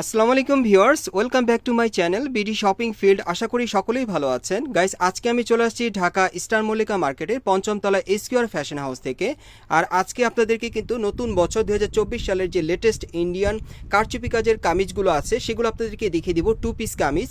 আসসালামু আলাইকুম viewers, welcome back to my channel BD shopping field. আশা করি সকলেই ভালো আছেন। গাইস, আজকে আমি চলে আসছি ঢাকা স্টার মল্লিকা মার্কেটের পঞ্চমতলা এসকিউআর ফ্যাশন হাউস থেকে। আর আজকে আপনাদেরকে কিন্তু নতুন বছর দুই হাজার চব্বিশ সালের যে লেটেস্ট ইন্ডিয়ান কারচুপি কাজের কামিজগুলো আছে, সেগুলো আপনাদেরকে দেখিয়ে দিব টু পিস কামিজ।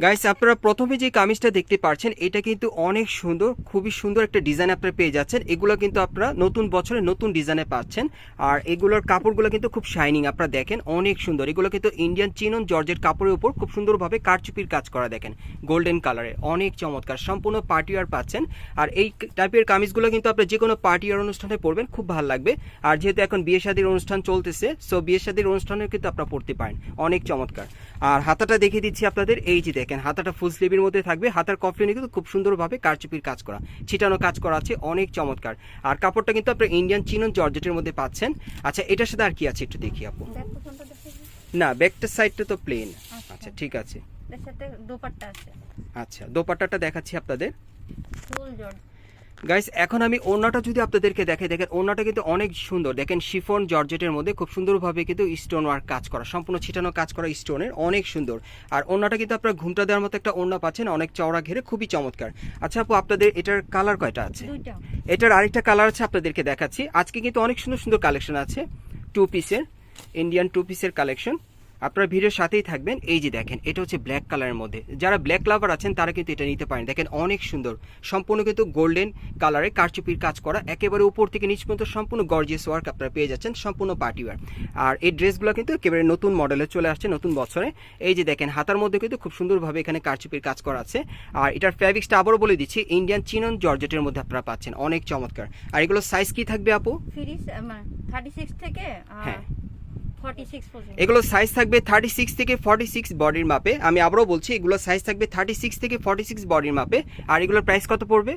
গাইস আপনারা প্রথমে যে কামিজটা দেখতে পাচ্ছেন এটা কিন্তু অনেক সুন্দর, খুবই সুন্দর একটা ডিজাইন আপনারা পেয়ে যাচ্ছেন। এগুলো কিন্তু আপনারা নতুন বছরে নতুন ডিজাইনে পাচ্ছেন। আর এগুলোর কাপড়গুলো কিন্তু খুব শাইনিং আপনারা দেখেন, অনেক সুন্দর। এগুলো কিন্তু ইন্ডিয়ান চিনন জর্জের কাপড়ের উপর খুব সুন্দরভাবে কারচুপির কাজ করা, দেখেন গোল্ডেন কালারে অনেক চমৎকার, সম্পূর্ণ পার্টি আর পাচ্ছেন। আর এই টাইপের কামিজগুলো কিন্তু আপনি যে কোনো পার্টি আর অনুষ্ঠানে পরবেন, খুব ভালো লাগবে। আর যেহেতু এখন বিয়ে শাদীর অনুষ্ঠান চলতেছে সো বিয়ে শাদীর অনুষ্ঠানেও কিন্তু আপনারা পড়তে পারেন। অনেক চমৎকার। আর হাতাটা দেখিয়ে দিচ্ছি আপনাদের, এই যে দেখেন হাতাটা ফুল স্লিভের মধ্যে থাকবে। হাতার কফলিনে কিন্তু খুব সুন্দরভাবে কারচুপির কাজ করা ছিটানো কাজ করা আছে অনেক চমৎকার। আর কাপড়টা কিন্তু আপনার ইন্ডিয়ান চিনন জর্জেটের মধ্যে পাচ্ছেন। আচ্ছা এটার সাথে আর কি আছে একটু দেখি আপু? না ব্যাকটা সাইডটা তো প্লেন আচ্ছা। আচ্ছা ঠিক আছে। আচ্ছা দোপাট্টাটা দেখাচ্ছি আপনাদের। ফুল জর্জ গাইস এখন আমি ওড়নাটা যদি আপনাদেরকে দেখে দেখেন ওড়নাটা কিন্তু অনেক সুন্দর। দেখেন শিফন জর্জেটের মধ্যে খুব সুন্দরভাবে কিন্তু স্টোন ওয়ার্ক কাজ করা সম্পূর্ণ ছিটানো কাজ করা স্টোনের অনেক সুন্দর। আর ওড়নাটা কিন্তু আপনারা ঘুমটা দেওয়ার মতো একটা ওড়না পাচ্ছেন অনেক চওড়া ঘেরে খুবই চমৎকার। আচ্ছা আপু আপনাদের এটার কালার কয়টা আছে? এটার আরেকটা কালার আছে আপনাদেরকে দেখাচ্ছি। আজকে কিন্তু অনেক সুন্দর সুন্দর কালেকশন আছে টু পিসের ইন্ডিয়ান টু পিসের কালেকশন আপনারা ভিডিওর সাথেই থাকবেন। এই যে দেখেন এটা হচ্ছে ব্ল্যাক কালারের মধ্যে। যারা ব্ল্যাক লাভার আছেন তারা কিন্তু এটা নিতে পারেন। দেখেন অনেক সুন্দর। সম্পূর্ণ কিন্তু গোল্ডেন কালারে কারচুপির কাজ করা। একেবারে উপর থেকে নিচ পর্যন্ত সম্পূর্ণ গর্জিয়াস ওয়ার্ক আপনারা পেয়ে যাচ্ছেন সম্পূর্ণ পার্টি ওয়ার আর এই ড্রেসগুলো কিন্তু একেবারে নতুন মডেলে চলে আসছে নতুন বছরে। এই যে দেখেন হাতার মধ্যে কিন্তু খুব সুন্দরভাবে এখানে কারচুপির কাজ করা আছে। আর এটার ফ্যাব্রিক্সটা আবারও বলে দিচ্ছি ইন্ডিয়ান চিনন জর্জেটের মধ্যে আপনারা পাচ্ছেন। অনেক চমৎকার। আর এগুলো সাইজ কি থাকবে আপু? থার্টি সিক্স থেকে হ্যাঁ। এগুলো সাইজ থাকবে থার্টি সিক্স থেকে ফর্টি সিক্স বডির মাপে। আমি আবারও বলছি, এগুলো সাইজ থাকবে থার্টি সিক্স থেকে ফর্টি সিক্স বডির মাপে। আর এগুলোর প্রাইস কত পড়বে?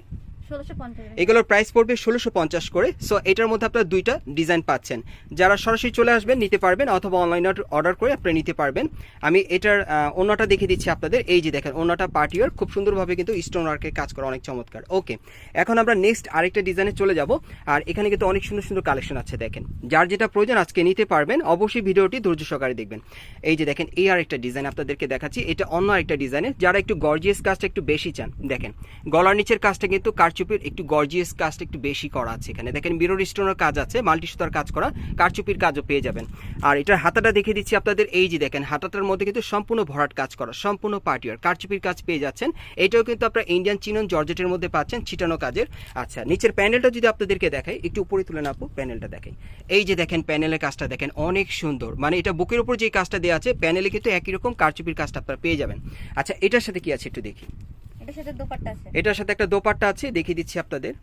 এগুলোর প্রাইস পড়বে ষোলোশো পঞ্চাশ করে। সো এটার মধ্যে আপনারা দুইটা ডিজাইন পাচ্ছেন। যারা সরাসরি চলে আসবেন, নিতে পারবেন অথবা অনলাইনে অর্ডার করে আপনি নিতে পারবেন। আমি এটার অন্যটা দেখিয়ে দিচ্ছি আপনাদের। এই যে দেখেন অন্যটা পার্টিওয়ার খুব সুন্দরভাবে কিন্তু স্টোন ওয়ার্কের কাজ করা অনেক চমৎকার। ওকে এখন আমরা নেক্সট আরেকটা ডিজাইনে চলে যাব। আর এখানে কিন্তু অনেক সুন্দর সুন্দর কালেকশন আছে, দেখেন। যার যেটা প্রয়োজন আজকে নিতে পারবেন, অবশ্যই ভিডিওটি ধৈর্য সহকারে দেখবেন। এই যে দেখেন, এই আরেকটা ডিজাইন আপনাদেরকে দেখাচ্ছি। এটা অন্য আরেকটা ডিজাইনের যারা একটু গর্জিয়াস কাজটা একটু বেশি চান, দেখেন। গলার নিচের কাজটা কিন্তু কারচুপির একটু গর্জিয়াস কাজটা একটু বেশি করা আছে এখানে। দেখেন মিরর স্টোনের কাজ আছে মাল্টি সুতার কাজ করা, কারচুপির কাজও পেয়ে যাবেন। আর এটার হাতাটা দেখে দিচ্ছি আপনাদের, এই যে দেখেন, হাতাটার মধ্যে কিন্তু সম্পূর্ণ ভরাট কাজ করা, সম্পূর্ণ পার্টিয়ার কারচুপির কাজ পেয়ে যাচ্ছেন। এটাও কিন্তু আপনারা ইন্ডিয়ান চিনন জর্জেটের মধ্যে পাচ্ছেন, ছিটানো কাজের। আচ্ছা নিচের প্যানেলটা যদি আপনাদেরকে দেখাই, একটু উপরে তুলে নাপো প্যানেলটা দেখাই। এই যে দেখেন প্যানেলের কাজটা দেখেন, অনেক সুন্দর। মানে এটা বুকের উপর যে কাজটা দেওয়া আছে প্যানেলে কিন্তু একই রকম কারচুপির কাজটা আপনারা পেয়ে যাবেন। আচ্ছা এটার সাথে কি আছে একটু দেখি। এটার সাথে দোপাট্টা আছে। এটার সাথে একটা দোপাট্টা আছে দেখিয়ে দিচ্ছি আপনাদের।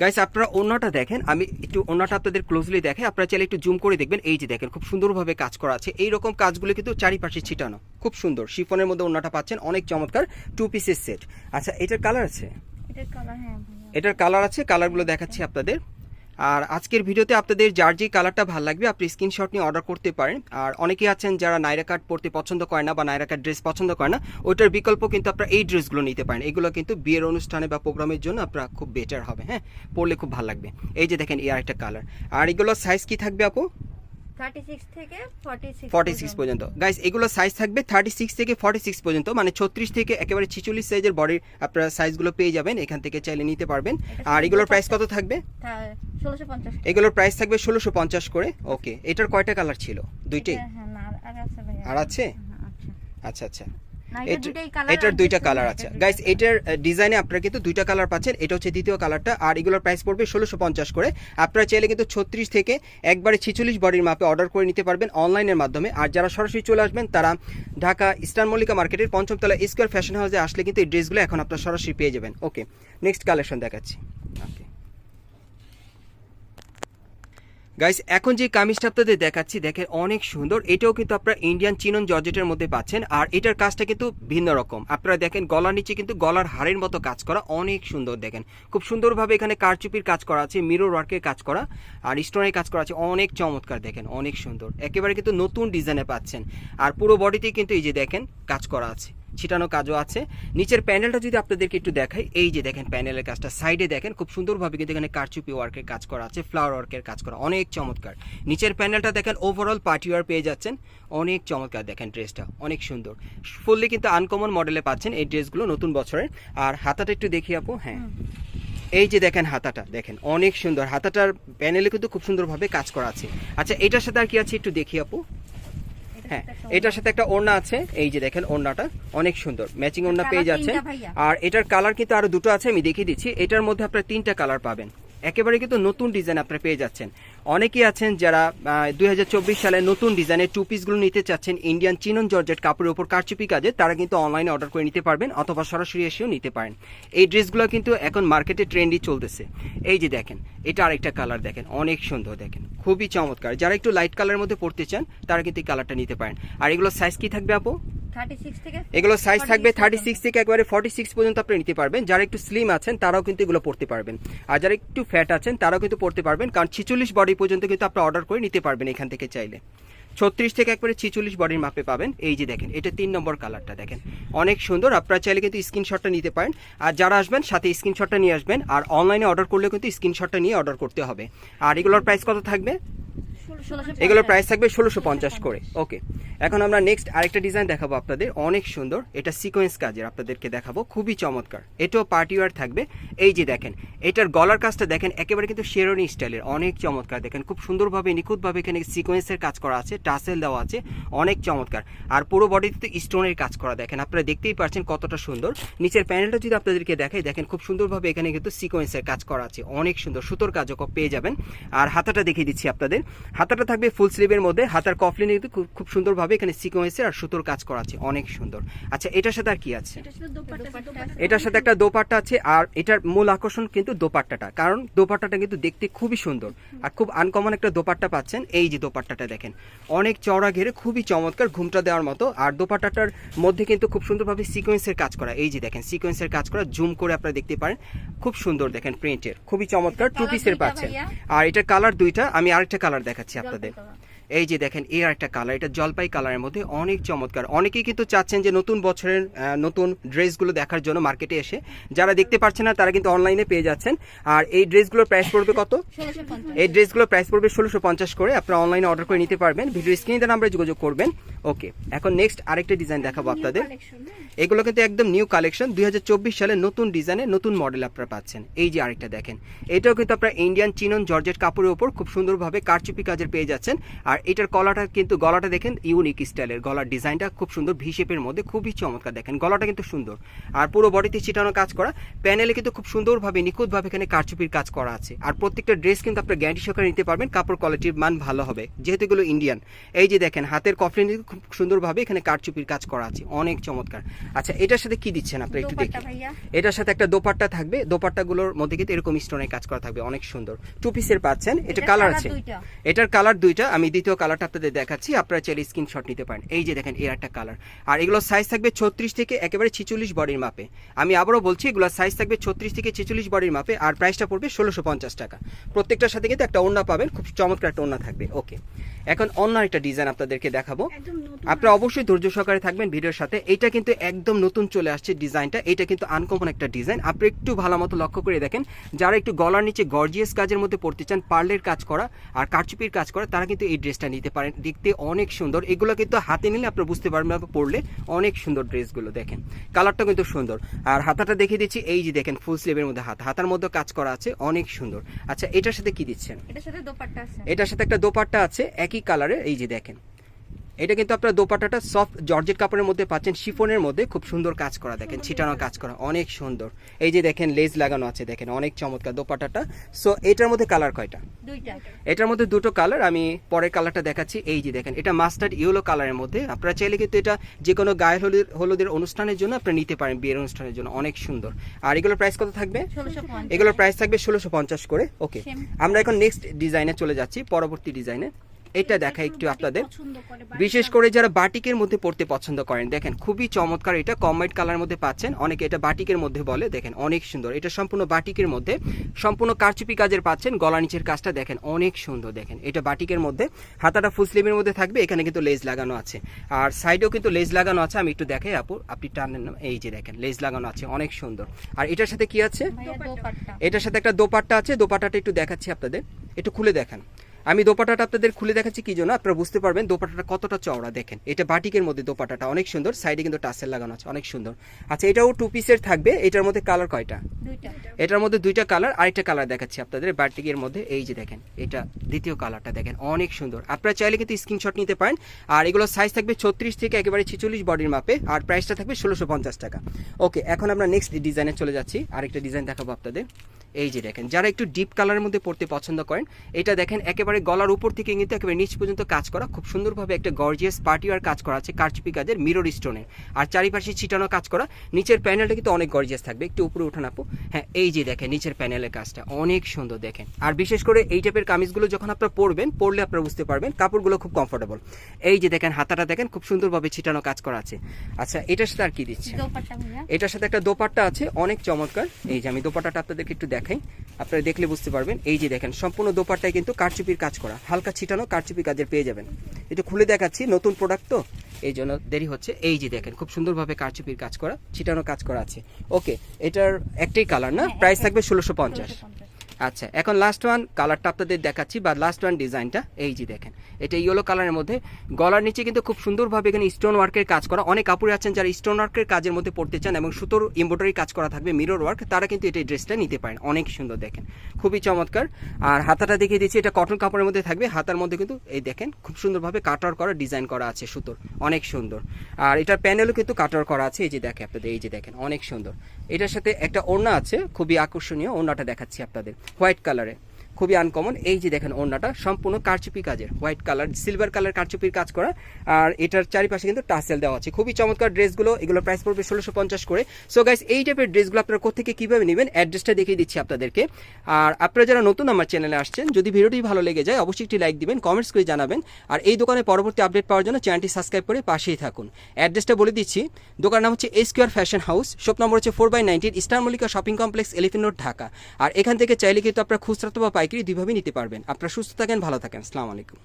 গাইস আপনারা অন্যটা দেখেন আমি একটু অন্যটা আপনাদের ক্লোজলি দেখে আপনারা চাইলে একটু জুম করে দেখবেন এই যে দেখেন খুব সুন্দরভাবে কাজ করা আছে। এই রকম কাজগুলো কিন্তু চারিপাশে ছিটানো খুব সুন্দর। শিফনের মধ্যে অন্যটা পাচ্ছেন অনেক চমৎকার টু পিসের সেট আচ্ছা এটার কালার আছে? এটার কালার হ্যাঁ এটার কালার আছে কালারগুলো দেখাচ্ছি আপনাদের। আর আজকের ভিডিওতে আপনাদের যার যে কালারটা ভালো লাগবে, আপনি স্ক্রিনশট নিয়ে অর্ডার করতে পারেন। আর অনেকেই আছেন যারা নাইরা কাট পরতে পছন্দ করে না বা নাইরা কাট ড্রেস পছন্দ করে না, ওইটার বিকল্প কিন্তু আপনারা এই ড্রেসগুলো নিতে পারেন। এগুলো কিন্তু বিয়ের অনুষ্ঠানে বা প্রোগ্রামের জন্য আপনার খুব বেটার হবে হ্যাঁ? পরলে খুব ভালো লাগবে। এই যে দেখেন, এই আরেকটা কালার আর এগুলোর সাইজ কি থাকবে আপু? থার্টি সিক্স থেকে পর্যন্ত। গাইস এগুলো সাইজ থাকবে থার্টি সিক্স থেকে ফর্টি সিক্স পর্যন্ত মানে ছত্রিশ থেকে একেবারে ছিচল্লিশ সাইজের বডির আপনারা সাইজগুলো পেয়ে যাবেন এখান থেকে চাইলে নিতে পারবেন। আর এগুলোর প্রাইস কত থাকবে? এগুলোর প্রাইস থাকবে ষোলোশো পঞ্চাশ করে। ওকে এটার কয়টা কালার ছিল? দুইটাই? হ্যাঁ হ্যাঁ আর আছে আর আছে? হ্যাঁ, আচ্ছা আচ্ছা। এটার দুইটা কালার আছে। গাইস এটার ডিজাইনে আপনারা কিন্তু দুইটা কালার পাচ্ছেন এটা হচ্ছে দ্বিতীয় কালারটা আর এগুলোর প্রাইস পড়বে ষোলোশো পঞ্চাশ করে। আপনারা চাইলে কিন্তু ছত্রিশ থেকে একবারে ছিচল্লিশ বডির মাপে অর্ডার করে নিতে পারবেন অনলাইনের মাধ্যমে। আর যারা সরাসরি চলে আসবেন তারা ঢাকা ইস্টার্ন মল্লিকা মার্কেটের পঞ্চমতলা স্কোয়ার ফ্যাশন হাউসে আসলে কিন্তু এই ড্রেসগুলো এখন আপনারা সরাসরি পেয়ে যাবেন। ওকে নেক্সট কালেকশন দেখাচ্ছি। ওকে গাইস এখন যে কামিজটা আপনাদের দেখাচ্ছি, দেখেন অনেক সুন্দর। এটাও কিন্তু আপনারা ইন্ডিয়ান চিনন জর্জেটের মধ্যে পাচ্ছেন। আর এটার কাজটা কিন্তু ভিন্ন রকম। আপনারা দেখেন, গলার নিচে কিন্তু গলার হাড়ের মতো কাজ করা, অনেক সুন্দর দেখেন। খুব সুন্দরভাবে এখানে কারচুপির কাজ করা আছে মিরর ওয়ার্কের কাজ করা, আর স্টোনের কাজ করা আছে, অনেক চমৎকার দেখেন, অনেক সুন্দর। একেবারে কিন্তু নতুন ডিজাইনে পাচ্ছেন। আর পুরো বডিতেই কিন্তু এই যে দেখেন, কাজ করা আছে। ছিটানো কাজও আছে। নিচের প্যানেলটা যদি আপনাদেরকে একটু দেখাই এই যে দেখেন প্যানেলের কাজটা সাইডে দেখেন খুব সুন্দরভাবে কিন্তু এখানে কারচুপি ওয়ার্কের কাজ করা আছে ফ্লাওয়ার ওয়ার্কের কাজ করা অনেক চমৎকার। নিচের প্যানেলটা দেখেন ওভারঅল পার্টি ওয়ার পেয়ে যাচ্ছেন অনেক চমৎকার দেখেন ড্রেসটা অনেক সুন্দর। ফুললি কিন্তু আনকমন মডেলে পাচ্ছেন এই ড্রেসগুলো নতুন বছরের। আর হাতাটা একটু দেখি আপু হ্যাঁ। এই যে দেখেন হাতাটা দেখেন অনেক সুন্দর। হাতাটার প্যানেলে কিন্তু খুব সুন্দরভাবে কাজ করা আছে। আচ্ছা এটার সাথে আর কি আছে একটু দেখি আপু? হ্যাঁ এটার সাথে একটা ওড়না আছে। এই যে দেখেন ওড়নাটা অনেক সুন্দর। ম্যাচিং ওড়না পেয়ে ভাইয়া। আর এটার কালার কিন্তু আরও দুটো আছে আমি দেখিয়ে দিচ্ছি। এটার মধ্যে আপনার তিনটা কালার পাবেন। একেবারে কিন্তু নতুন ডিজাইন আপনারা পেয়ে যাচ্ছেন। অনেকেই আছেন যারা দু হাজার চব্বিশ সালে নতুন ডিজাইনের টু পিসগুলো নিতে চাচ্ছেন ইন্ডিয়ান চিনন জর্জেট কাপড়ের উপর কারচুপি কাজে, তারা কিন্তু অনলাইনে অর্ডার করে নিতে পারবেন অথবা সরাসরি এসেও নিতে পারেন। এই ড্রেসগুলো কিন্তু এখন মার্কেটে ট্রেন্ডই চলতেছে। এই যে দেখেন, এটা আরেকটা কালার দেখেন, অনেক সুন্দর দেখেন, খুবই চমৎকার। যারা একটু লাইট কালারের মধ্যে পড়তে চান, তারা কিন্তু এই কালারটা নিতে পারেন। আর এগুলো সাইজ কি থাকবে আপু? এগুলো সাইজ থাকবে থার্টি সিক্স থেকে একবারে ফর্টি সিক্স পর্যন্ত আপনি নিতে পারবেন। যারা একটু স্লিম আছেন তারাও কিন্তু এগুলো পড়তে পারবেন। আর যারা একটু ফ্যাট আছেন তারাও কিন্তু পড়তে পারবেন। কারণ ছিচল্লিশ বডি পর্যন্ত কিন্তু আপনি অর্ডার করে নিতে পারবেন এখান থেকে চাইলে। ছত্রিশ থেকে একবারে ছিচল্লিশ বডির মাপে পাবেন। এই যে দেখেন এটা তিন নম্বর কালারটা দেখেন। অনেক সুন্দর আপনারা চাইলে কিন্তু স্ক্রিনশটটা নিতে পারেন। আর যারা আসবেন সাথে স্ক্রিনশটটা নিয়ে আসবেন। আর অনলাইনে অর্ডার করলে কিন্তু স্ক্রিনশটটা নিয়ে অর্ডার করতে হবে। আর এগুলোর প্রাইস কত থাকবে? এগুলোর প্রাইস থাকবে ষোলোশো পঞ্চাশ করে। ওকে এখন আমরা নেক্সট আরেকটা ডিজাইন দেখাবো আপনাদের। অনেক সুন্দর। এটা সিকোয়েন্স কাজের আপনাদেরকে দেখাবো। খুবই চমৎকার। এটাও পার্টি ওয়ার থাকবে। এই যে দেখেন এটার গলার কাজটা দেখেন একেবারে কিন্তু শেরনি স্টাইলের অনেক চমৎকার। দেখেন খুব সুন্দরভাবে নিখুঁতভাবে এখানে সিকোয়েন্সের কাজ করা আছে টাসেল দেওয়া আছে। অনেক চমৎকার। আর পুরো বডিতে তো স্টোনের কাজ করা। দেখেন আপনারা দেখতেই পাচ্ছেন কতটা সুন্দর। নিচের প্যানেলটা যদি আপনাদেরকে দেখাই দেখেন খুব সুন্দরভাবে এখানে কিন্তু সিকোয়েন্সের কাজ করা আছে। অনেক সুন্দর। সুতোর কাজও পেয়ে যাবেন। আর হাতাটা দেখিয়ে দিচ্ছি আপনাদের। হাতাটা থাকবে ফুল স্লিভের মধ্যে। হাতার কফলিনে কিন্তু খুব- সুন্দরভাবে এখানে সিকোয়েন্সের আর সুতোর কাজ করা আছে। অনেক সুন্দর। আচ্ছা এটার সাথে আর কি আছে? এটার সাথে একটা দোপাট্টা আছে আর এটার মূল আকর্ষণ কিন্তু দোপাট্টাটা। কারণ দোপাট্টাটা কিন্তু দেখতে খুবই সুন্দর। আর খুব আনকমন একটা দোপাট্টা পাচ্ছেন। এই যে দোপাট্টাটা দেখেন। অনেক চওড়া ঘেরে খুবই চমৎকার ঘুমটা দেওয়ার মতো। আর দোপাট্টাটার মধ্যে কিন্তু খুব সুন্দরভাবে সিকোয়েন্সের কাজ করা। এই যে দেখেন সিকোয়েন্সের কাজ করা। জুম করে আপনারা দেখতে পারেন। খুব সুন্দর দেখেন প্রিন্টের খুবই চমৎকার। টু পিসের পাচ্ছেন। আর এটার কালার দুইটা। আমি আরেকটা কালার দেখাচ্ছি আপনাদের জলপাই colour। এই যে দেখেন এর একটা কালার এটা জলপাই কালারের মধ্যে অনেক চমৎকার। অনেকেই কিন্তু চাচ্ছেন যে নতুন বছরের নতুন ড্রেসগুলো দেখার জন্য মার্কেটে এসে। যারা দেখতে পাচ্ছেন না তারা কিন্তু অনলাইনে পেয়ে যাচ্ছেন। আর এই ড্রেসগুলোর প্রাইস পড়বে কত? এই ড্রেসগুলোর প্রাইস পড়বে ষোলোশো পঞ্চাশ করে। আপনারা অনলাইনে অর্ডার করে নিতে পারবেন। ভিডিও স্ক্রিনে নাম্বারে যোগাযোগ করবেন। ওকে এখন নেক্সট আরেকটা ডিজাইন দেখাবো আপনাদের। এগুলো কিন্তু একদম নিউ কালেকশন দুই হাজার চব্বিশ সালে নতুন ডিজাইনের নতুন মডেল আপনারা পাচ্ছেন। এই যে আরেকটা দেখেন। এটাও কিন্তু আপনারা ইন্ডিয়ান চিনন জর্জেট কাপড়ের উপর খুব সুন্দরভাবে কারচুপি কাজের পেয়ে যাচ্ছেন। আর এটার গলাটা কিন্তু গলাটা দেখেন ইউনিক স্টাইলের গলার ডিজাইনটা খুব সুন্দর ভি শেপের মধ্যে খুবই চমৎকার দেখেন। গলাটা কিন্তু সুন্দর। আর পুরো বডিতে ছিটানো কাজ করা প্যানেলে কিন্তু খুব সুন্দরভাবে নিখুঁতভাবে এখানে কারচুপির কাজ করা আছে। আর প্রত্যেকটা ড্রেস কিন্তু আপনার গ্যারান্টি সহকারে নিতে পারবেন কাপড় কোয়ালিটির মান ভালো হবে। যেহেতু এগুলো ইন্ডিয়ান এই যে দেখেন হাতের কফলিন খুব সুন্দরভাবে এখানে কারচুপির কাজ করা আছে। অনেক চমৎকার। আচ্ছা এটার সাথে কি দিচ্ছেন আপনি একটু দেখি? এটার সাথে একটা দোপাট্টা থাকবে। দোপাট্টাগুলোর মধ্যে কিন্তু এরকম স্টোনের কাজ করা থাকবে। অনেক সুন্দর। টু পিসের পাচ্ছেন। এটা কালার আছে। এটার কালার দুইটা আমি দ্বিতীয় কালারটা আপনাদের দেখাচ্ছি। আপনারা চাইলে স্ক্রিনশট নিতে পারেন। এই যে দেখেন এর একটা কালার আর এগুলো সাইজ থাকবে ছত্রিশ থেকে একেবারে ছিচল্লিশ বডির মাপে। আমি আবারও বলছি, এগুলো সাইজ থাকবে ছত্রিশ থেকে ছিচল্লিশ বডির মাপে, আর প্রাইসটা পড়বে ষোলোশো পঞ্চাশ টাকা। প্রত্যেকটার সাথে কিন্তু একটা ওড়না পাবেন। খুব চমৎকার একটা ওড়না থাকবে। ওকে এখন অন্য একটা ডিজাইন আপনাদেরকে দেখাবো। আপনারা অবশ্যই ধৈর্য সহকারে থাকবেন ভিডিওর সাথে। এটা কিন্তু একদম নতুন চলে আসছে ডিজাইনটা এটা কিন্তু আনকমন একটা ডিজাইন আপনি একটু ভালো মতো লক্ষ্য করে দেখেন যারা একটু গলার নিচে গর্জিয়াস কাজের মধ্যে পড়তে চান পার্লের কাজ করা আর কারচুপির কাজ করা তারা কিন্তু এই ড্রেসটা নিতে পারেন। দেখতে অনেক সুন্দর। এগুলো কিন্তু হাতে নিলে আপনারা বুঝতে পারবেন পরলে অনেক সুন্দর ড্রেসগুলো দেখেন। কালারটা কিন্তু সুন্দর। আর হাতাটা দেখিয়ে দিচ্ছি এই যে দেখেন ফুল স্লিভের মধ্যে হাত। হাতার মধ্যে কাজ করা আছে অনেক সুন্দর। আচ্ছা এটার সাথে কি দিচ্ছেন? এটার সাথে দোপাট্টা আছে। এটার সাথে একটা দোপাট্টা আছে একই কালারের এই যে দেখেন। এটা কিন্তু আপনার দোপাট্টাটা সফট জর্জেট কাপড়ের মধ্যে পাচ্ছেন শিফনের মধ্যে খুব সুন্দর কাজ করা দেখেন ছিটানো কাজ করা অনেক সুন্দর। এই যে দেখেন লেজ লাগানো আছে দেখেন অনেক চমৎকার দোপাট্টাটা। সো এটার মধ্যে কালার কয়টা? এটার মধ্যে দুটো কালার আমি পরের কালারটা দেখাচ্ছি। এই যে দেখেন এটা মাস্টার্ড ইয়েলো কালারের মধ্যে। আপনারা চাইলে কিন্তু এটা যে কোনো গায়ে হলুদ হলুদের অনুষ্ঠানের জন্য আপনারা নিতে পারেন বিয়ের অনুষ্ঠানের জন্য অনেক সুন্দর। আর এগুলোর প্রাইস কত থাকবে? এগুলোর প্রাইস থাকবে ষোলোশো পঞ্চাশ করে ওকে আমরা এখন নেক্সট ডিজাইনে চলে যাচ্ছি পরবর্তী ডিজাইনে এটা দেখা একটু আপনাদের। বিশেষ করে যারা বাটিকের মধ্যে পড়তে পছন্দ করেন দেখেন খুবই চমৎকার এটা কমবাইট কালার মধ্যে পাচ্ছেন। অনেকে এটা বাটিকের মধ্যে বলে দেখেন অনেক সুন্দর। এটা সম্পূর্ণ বাটিকের মধ্যে সম্পূর্ণ কারচুপি কাজের পাচ্ছেন গলা নিচের কাজটা দেখেন অনেক সুন্দর দেখেন। এটা বাটিকের মধ্যে হাতাটা ফুল স্লিভের মধ্যে থাকবে এখানে কিন্তু লেজ লাগানো আছে। আর সাইডেও কিন্তু লেজ লাগানো আছে আমি একটু দেখাই আপু আপনি টানেন এই যে দেখেন লেজ লাগানো আছে অনেক সুন্দর। আর এটার সাথে কি আছে? এটার সাথে একটা দোপাট্টা আছে দোপাট্টাটা একটু দেখাচ্ছি আপনাদের। একটু খুলে দেখান। আমি দোপাট্টাটা আপনাদের খুলে দেখাচ্ছি কি জন্য? আপনারা বুঝতে পারবেন দোপাটাটা কতটা চওড়া দেখেন। এটা বাটিকের মধ্যে দোপাটাটা অনেক সুন্দর। সাইডে কিন্তু টাসেল লাগানো আছে অনেক সুন্দর। আচ্ছা এটাও টু পিসের থাকবে। এটার মধ্যে কালার কয়টা? এটার মধ্যে দুইটা কালার আরেকটা কালার দেখাচ্ছি আপনাদের। বাটিকের মধ্যে এই যে দেখেন এটা দ্বিতীয় কালারটা দেখেন অনেক সুন্দর। আপনারা চাইলে কিন্তু স্ক্রিনশট নিতে পারেন। আর এগুলো সাইজ থাকবে ছত্রিশ থেকে একেবারে ছিচল্লিশ বডির মাপে আর প্রাইসটা থাকবে ষোলোশো পঞ্চাশ টাকা। ওকে এখন আমরা নেক্সট ডিজাইনে চলে যাচ্ছি। আরেকটা ডিজাইন দেখাবো আপনাদের। এই যে দেখেন যারা একটু ডিপ কালারের মধ্যে পড়তে পছন্দ করেন এটা দেখেন একেবারে গলার উপর থেকে কিন্তু একেবারে নিচ পর্যন্ত কাজ করা খুব সুন্দরভাবে একটা গর্জিয়াস পার্টিওয়ার কাজ করা আছে কারচুপি কাজের মিরর স্টোনে আর চারিপাশে ছিটানো কাজ করা নিচের প্যানেলটা কিন্তু অনেক গর্জিয়াস থাকবে একটু উপরে উঠান আপু। হ্যাঁ এই যে দেখেন নিচের প্যানেলের কাজটা অনেক সুন্দর দেখেন। আর বিশেষ করে এই টাইপের কামিজগুলো যখন আপনারা পরবেন পরলে আপনারা বুঝতে পারবেন কাপড়গুলো খুব কমফোর্টেবল এই যে দেখেন হাতাটা দেখেন খুব সুন্দরভাবে ছিটানো কাজ করা আছে। আচ্ছা এটার সাথে আর কি দিচ্ছে এটার সাথে একটা দোপাট্টা আছে অনেক চমৎকার। এই যে আমি দোপাট্টাটা আপনাদেরকে একটু দেখাই। আপনারা দেখলে বুঝতে পারবেন। এই যে দেখেন সম্পূর্ণ দোপারটাই কিন্তু কারচুপির কাজ করা। হালকা ছিটানো কারচুপি কাজের পেয়ে যাবেন। এটা খুলে দেখাচ্ছি নতুন প্রোডাক্ট তো? এই জন্য দেরি হচ্ছে। এই যে দেখেন খুব সুন্দরভাবে কারচুপির কাজ করা ছিটানো কাজ করা আছে। ওকে এটার একটাই কালার না? হ্যাঁ, প্রাইস থাকবে ষোলোশো পঞ্চাশ। 150 আচ্ছা এখন লাস্ট ওয়ান কালারটা আপনাদের দেখাচ্ছি, বা লাস্ট ওয়ান ডিজাইনটা এই যে দেখেন, এটা ইয়েলো কালারের মধ্যে। গলার নিচে কিন্তু খুব সুন্দরভাবে এখানে স্টোন ওয়ার্কের কাজ করা। অনেক কাপড় আছেন যারা স্টোন ওয়ার্কের কাজের মধ্যে পড়তে চান এবং সুতোর এমব্রয়ডারি কাজ করা থাকবে মিরর ওয়ার্ক তারা কিন্তু এটা ড্রেসটা নিতে পারেন। অনেক সুন্দর দেখেন, খুবই চমৎকার। আর হাতাটা দেখিয়ে দিচ্ছি, এটা কটন কাপড়ের মধ্যে থাকবে। হাতার মধ্যে কিন্তু এই দেখেন, খুব সুন্দরভাবে কাটার করা ডিজাইন করা আছে সুতোর। অনেক সুন্দর। আর এটার প্যানেলও কিন্তু কাটার করা আছে, এই যে দেখে আপনাদের, এই যে দেখেন, অনেক সুন্দর। এটার সাথে একটা ওড়না আছে, খুবই আকর্ষণীয়, ওড়নাটা দেখাচ্ছি আপনাদের। হোয়াইট কালারে। খুবই আনকমন এই যে দেখেন ওড়নাটা, সম্পূর্ণ কারচুপি কাজের হোয়াইট কালার সিলভার কালার কারচুপির কাজ করা। আর এটার চারিপাশে কিন্তু টাসেল দেওয়া আছে। খুবই চমৎকার ড্রেসগুলো, এগুলো প্রাইস পড়বে ষোলোশো পঞ্চাশ করে। সো গাইস এই টাইপের ড্রেসগুলো আপনারা কোথেকে কীভাবে নেবেন? অ্যাড্রেসটা দেখিয়ে দিচ্ছি আপনাদেরকে। আর আপনারা যারা নতুন আমার চ্যানেলে আসছেন, যদি ভিডিওটি ভালো লেগে যায়, অবশ্যই একটি লাইক দিবেন কমেন্টস করে জানাবেন। আর এই দোকানে পরবর্তী আপডেট পাওয়ার জন্য চ্যানেলটি সাবস্ক্রাইব করে পাশেই থাকুন। অ্যাড্রেসটা বলে দিচ্ছি, দোকানের নাম হচ্ছে A square fashion house shop নম্বর হচ্ছে four by nineteen Easter Mallika shopping complex elephant road Dhaka আর এখান থেকে চাইলে কিন্তু আপনারা খুচরা বা পাইকারি দুইভাবে নিতে পারবেন। আপনারা সুস্থ থাকেন ভালো থাকেন। আসসালামু আলাইকুম।